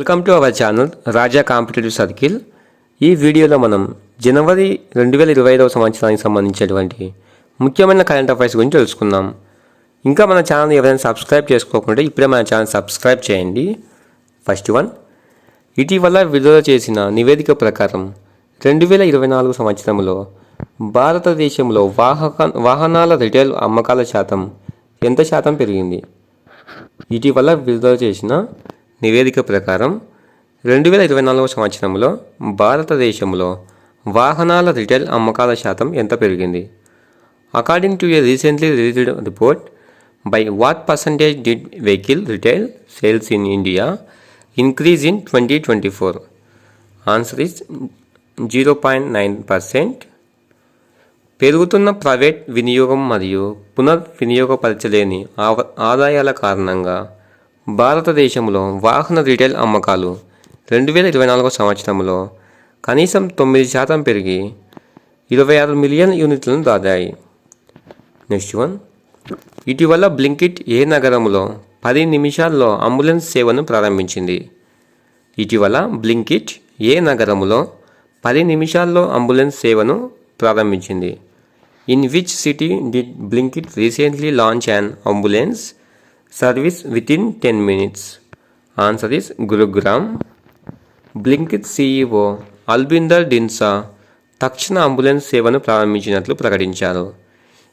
Welcome to our channel Raja competitive circle ఈ వీడియోలో మనం జనవరి రెండు వేల ఇరవై ఐదవ సంవత్సరానికి సంబంధించినటువంటి ముఖ్యమైన కరెంట్ అఫైర్స్ గురించి తెలుసుకుందాం. ఇంకా మన ఛానల్ ఎవరైనా సబ్స్క్రైబ్ చేసుకోకుంటే ఇప్పుడే మన ఛానల్ సబ్స్క్రైబ్ చేయండి. ఫస్ట్ వన్ ఇటీవల విడుదల చేసిన నివేదిక ప్రకారం రెండు వేల ఇరవై నాలుగు సంవత్సరంలో భారతదేశంలో వాహక వాహనాల రిటైల్ అమ్మకాల శాతం ఎంత శాతం పెరిగింది? ఇటీవల విడుదల చేసిన నివేదిక ప్రకారం రెండు వేల ఇరవై నాలుగవ సంవత్సరంలో భారతదేశంలో వాహనాల రిటైల్ అమ్మకాల శాతం ఎంత పెరిగింది? According to a recently released report by what percentage did vehicle retail sales in India increase in twenty twenty four answer is zero point nine percent పెరుగుతున్న ప్రైవేట్ వినియోగం మరియు పునర్వినియోగపరచలేని ఆవ ఆదాయాల కారణంగా భారతదేశంలో వాహన రిటైల్ అమ్మకాలు రెండు వేల ఇరవై నాలుగో సంవత్సరంలో కనీసం తొమ్మిది శాతం పెరిగి ఇరవై ఆరు మిలియన్ యూనిట్లను దాటాయి నెక్స్ట్ వన్. ఇటీవల బ్లింకిట్ ఏ నగరంలో పది నిమిషాల్లో అంబులెన్స్ సేవను ప్రారంభించింది. ఇటీవల బ్లింకిట్ ఏ నగరంలో పది నిమిషాల్లో అంబులెన్స్ సేవను ప్రారంభించింది. In which city the Blinkit recently launch an ambulance? Service within ten minutes answer is Gurugram Blinkit CEO Albinder Dhindsa తక్షణ అంబులెన్స్ సేవను ప్రారంభించినట్లు ప్రకటించారు.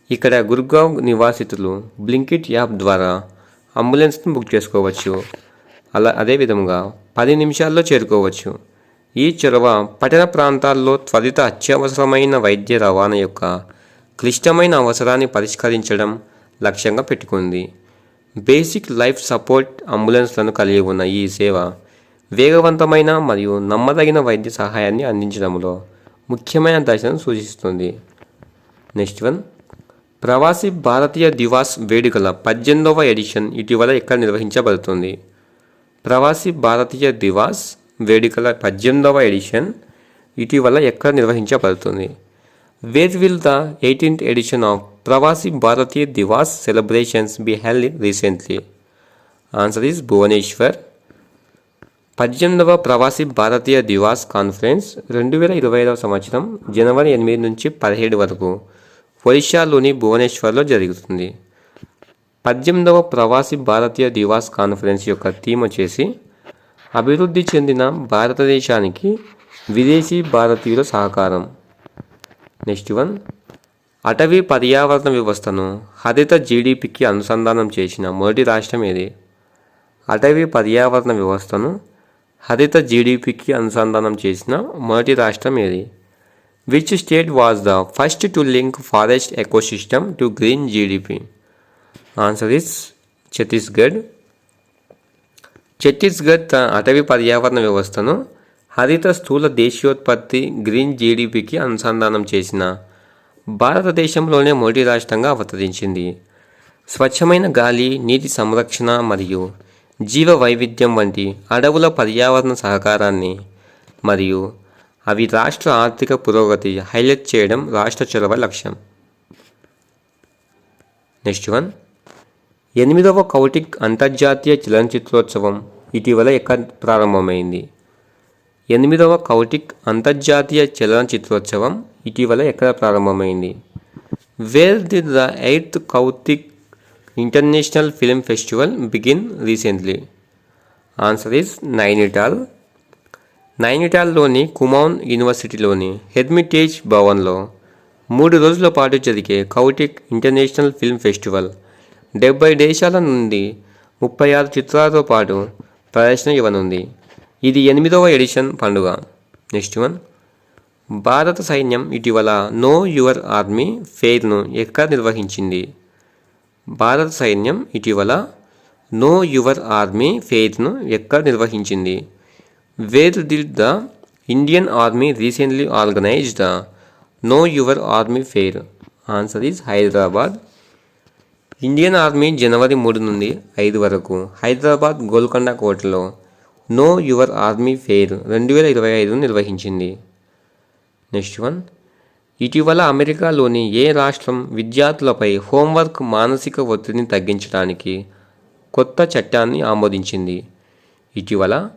ఇక్కడ గుర్గావ్ నివాసితులు బ్లింకిట్ యాప్ ద్వారా అంబులెన్స్ను బుక్ చేసుకోవచ్చు. అలా అదేవిధంగా పది నిమిషాల్లో చేరుకోవచ్చు. ఈ చొరవ పట్టణ ప్రాంతాల్లో త్వరిత అత్యవసరమైన వైద్య రవాణా యొక్క క్లిష్టమైన అవసరాన్ని పరిష్కరించడం లక్ష్యంగా పెట్టుకుంది. బేసిక్ లైఫ్ సపోర్ట్ అంబులెన్స్లను కలిగి ఉన్న ఈ సేవ వేగవంతమైన మరియు నమ్మదగిన వైద్య సహాయాన్ని అందించడంలో ముఖ్యమైన దశను సూచిస్తుంది. నెక్స్ట్ వన్ ప్రవాసీ భారతీయ దివాస్ వేడుకల పద్దెనిమిదవ ఎడిషన్ ఇటీవల ఎక్కడ నిర్వహించబడుతుంది. ప్రవాసీ భారతీయ దివాస్ వేడుకల పద్దెనిమిదవ ఎడిషన్ ఇటీవల ఎక్కడ నిర్వహించబడుతుంది? Where will the eighteenth edition of Pravasi Bharatiya Divas celebrations be held recently answer is Bhubaneswar పద్దెనిమిదవ ప్రవాసీ భారతీయ దివాస్ కాన్ఫరెన్స్ రెండు వేల ఇరవై ఐదవ సంవత్సరం జనవరి ఎనిమిది నుంచి పదిహేడు వరకు ఒడిషాలోని భువనేశ్వర్లో జరుగుతుంది పద్దెనిమిదవ ప్రవాసీ భారతీయ దివాస్ కాన్ఫరెన్స్ యొక్క థీమ్ వచ్చేసి అభివృద్ధి చెందిన భారతదేశానికి విదేశీ భారతీయుల సహకారం. నెక్స్ట్ వన్ అటవీ పర్యావరణ వ్యవస్థను హరిత జీడిపికి అనుసంధానం చేసిన మొదటి రాష్ట్రం ఏది? అటవీ పర్యావరణ వ్యవస్థను హరిత జీడిపికి అనుసంధానం చేసిన మొదటి రాష్ట్రం ఏది? Which state was the first to link forest ecosystem to green GDP answer is Chhattisgarh Chhattisgarh తన అటవీ పర్యావరణ వ్యవస్థను హరిత స్థూల దేశీయోత్పత్తి గ్రీన్ జీడిపికి అనుసంధానం చేసిన భారతదేశంలోనే మొదటి రాష్ట్రంగా అవతరించింది. స్వచ్ఛమైన గాలి నీటి సంరక్షణ మరియు జీవ వైవిధ్యం వంటి అడవుల పర్యావరణ సహకారాన్ని మరియు అవి రాష్ట్ర ఆర్థిక పురోగతి హైలైట్ చేయడం రాష్ట్ర చొరవ లక్ష్యం. Next one. ఎనిమిదవ కౌటిక్ అంతర్జాతీయ చలనచిత్రోత్సవం ఇటీవల ఎక్కడ ప్రారంభమైంది? ఎనిమిదవ కౌటిక్ అంతర్జాతీయ చలనచిత్రోత్సవం ఇటీవల ఎక్కడ ప్రారంభమైంది? Where the the eighth Kautik international film festival begin recently answer is Nainital నైనిటాల్లోని Kumaon యూనివర్సిటీలోని హెర్మిటేజ్ భవన్లో మూడు రోజుల పాటు జరిగే కౌటిక్ ఇంటర్నేషనల్ ఫిల్మ్ ఫెస్టివల్ డెబ్బై దేశాల నుండి ముప్పై ఆరు చిత్రాలతో పాటు ప్రదర్శన ఇవ్వనుంది. ఇది ఎనిమిదవ ఎడిషన్ పండుగ. నెక్స్ట్ వన్ భారత సైన్యం ఇటీవల నో యువర్ ఆర్మీ ఫెయిర్ను ఎక్కడ నిర్వహించింది? భారత సైన్యం ఇటీవల నో యువర్ ఆర్మీ ఫెయిర్ను ఎక్కడ నిర్వహించింది? Where did the Indian army recently organize the know your army fair answer is Hyderabad Indian army జనవరి మూడు నుండి ఐదు వరకు. హైదరాబాద్ గోల్కొండ కోటలో నో యువర్ ఆర్మీ ఫెయిర్ రెండు వేల ఇరవై ఐదును నిర్వహించింది. నెక్స్ట్ వన్ ఇటీవల అమెరికాలోని ఏ రాష్ట్రం విద్యార్థులపై హోంవర్క్ మానసిక ఒత్తిడిని తగ్గించడానికి కొత్త చట్టాన్ని ఆమోదించింది? ఇటీవల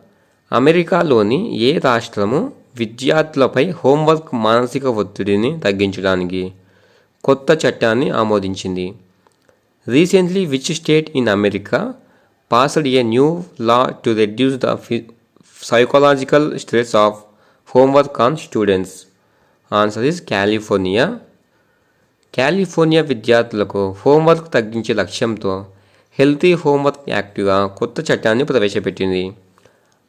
అమెరికాలోని ఏ రాష్ట్రము విద్యార్థులపై హోంవర్క్ మానసిక ఒత్తిడిని తగ్గించడానికి కొత్త చట్టాన్ని ఆమోదించింది? Recently which state in America passed a new law to reduce the psychological stress of homework on students answer is California California విద్యార్థులకు హోంవర్క్ తగ్గించే లక్ష్యంతో హెల్తీ హోంవర్క్ యాక్ట్గా కొత్త చట్టాన్ని ప్రవేశపెట్టింది.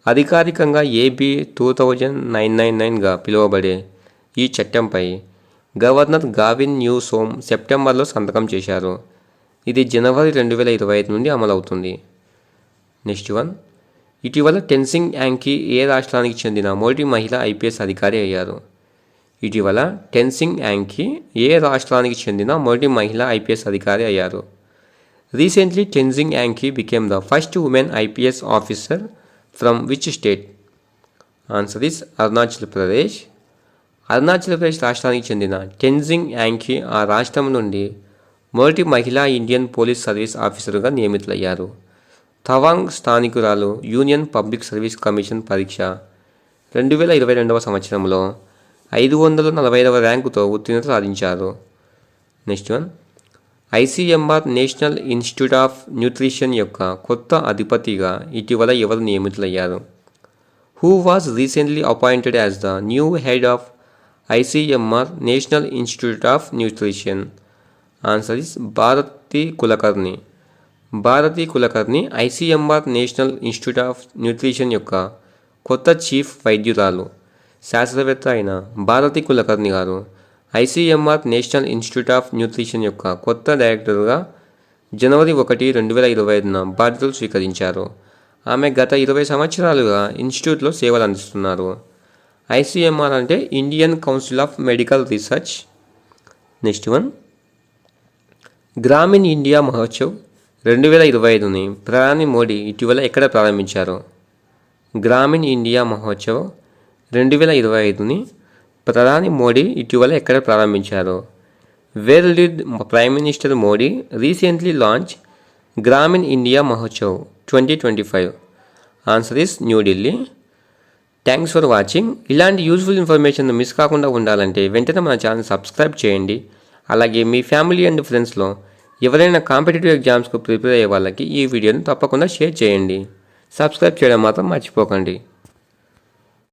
అధికారికంగా AB two thousand nine nine నైన్గా పిలువబడే ఈ చట్టంపై గవర్నర్ గావిన్ న్యూ సోమ్ సెప్టెంబర్లో సంతకం చేశారు. ఇది జనవరి రెండు వేల ఇరవై ఐదు నుండి అమలవుతుంది. Next one. ఇటీవల టెన్సింగ్ యాంకీ ఏ రాష్ట్రానికి చెందిన మొదటి మహిళ ఐపీఎస్ అధికారి అయ్యారు? ఇటీవల టెన్సింగ్ యాంకీ ఏ రాష్ట్రానికి చెందిన మొదటి మహిళ ఐపీఎస్ అధికారి అయ్యారు? Recently Tenzing Yangki became the first women IPS officer from which state? Answer is Arunachal Pradesh. Arunachal Pradesh రాష్ట్రానికి చెందిన టెన్జింగ్ యాంకీ ఆ రాష్ట్రం నుండి మొదటి మహిళా ఇండియన్ పోలీస్ సర్వీస్ ఆఫీసర్గా నియమితులయ్యారు. తవాంగ్ స్థానికురాలు యూనియన్ పబ్లిక్ సర్వీస్ కమిషన్ పరీక్ష రెండు వేల ఇరవై రెండవ సంవత్సరంలో ఐదు వందల నలభై ఐదవ ర్యాంకుతో ఉత్తీర్ణత సాధించారు. Next one. ICMR national institute of nutrition యొక్క కొత్త అధిపతిగా ఇటీవల ఎవరు నియమితులయ్యారు? Who was recently appointed as the new head of ICMR national institute of nutrition. Answer is Bharati Kulkarni. Bharati Kulkarni ICMR national institute of nutrition యొక్క కొత్త chief వైద్యురాలు శాస్త్రవేత్త అయిన Bharati Kulkarni garu ICMR national institute of nutrition యొక్క కొత్త డైరెక్టర్గా జనవరి ఒకటి రెండు వేల ఇరవై ఐదున బాధ్యతలు స్వీకరించారు. ఆమె గత ఇరవై సంవత్సరాలుగా ఇన్స్టిట్యూట్లో సేవలు అందిస్తున్నారు. ఐసీఎంఆర్ అంటే Indian council of medical research. Next one. Gramin India Mahotsav. రెండు వేల ఇరవై ఐదుని ప్రధాని మోడీ ఇటీవల ఎక్కడ ప్రారంభించారు? గ్రామీణ్ ఇండియా మహోత్సవ్ రెండు వేల ఇరవై ఐదుని ప్రధాని మోడీ ఇటీవల ఎక్కడ ప్రారంభించారు? Where did prime minister Modi recently launch Gramin India Mahotsav twenty twenty five. Answer is New Delhi thanks for watching. ఇలాంటి యూజ్ఫుల్ ఇన్ఫర్మేషన్ మిస్ కాకుండా ఉండాలంటే వెంటనే మన ఛానల్ సబ్స్క్రైబ్ చేయండి. అలాగే మీ ఫ్యామిలీ అండ్ ఫ్రెండ్స్లో ఎవరైనా కాంపిటేటివ్ ఎగ్జామ్స్కు ప్రిపేర్ అయ్యే వాళ్ళకి ఈ వీడియోని తప్పకుండా షేర్ చేయండి. సబ్స్క్రైబ్ చేయడం మాత్రం మర్చిపోకండి.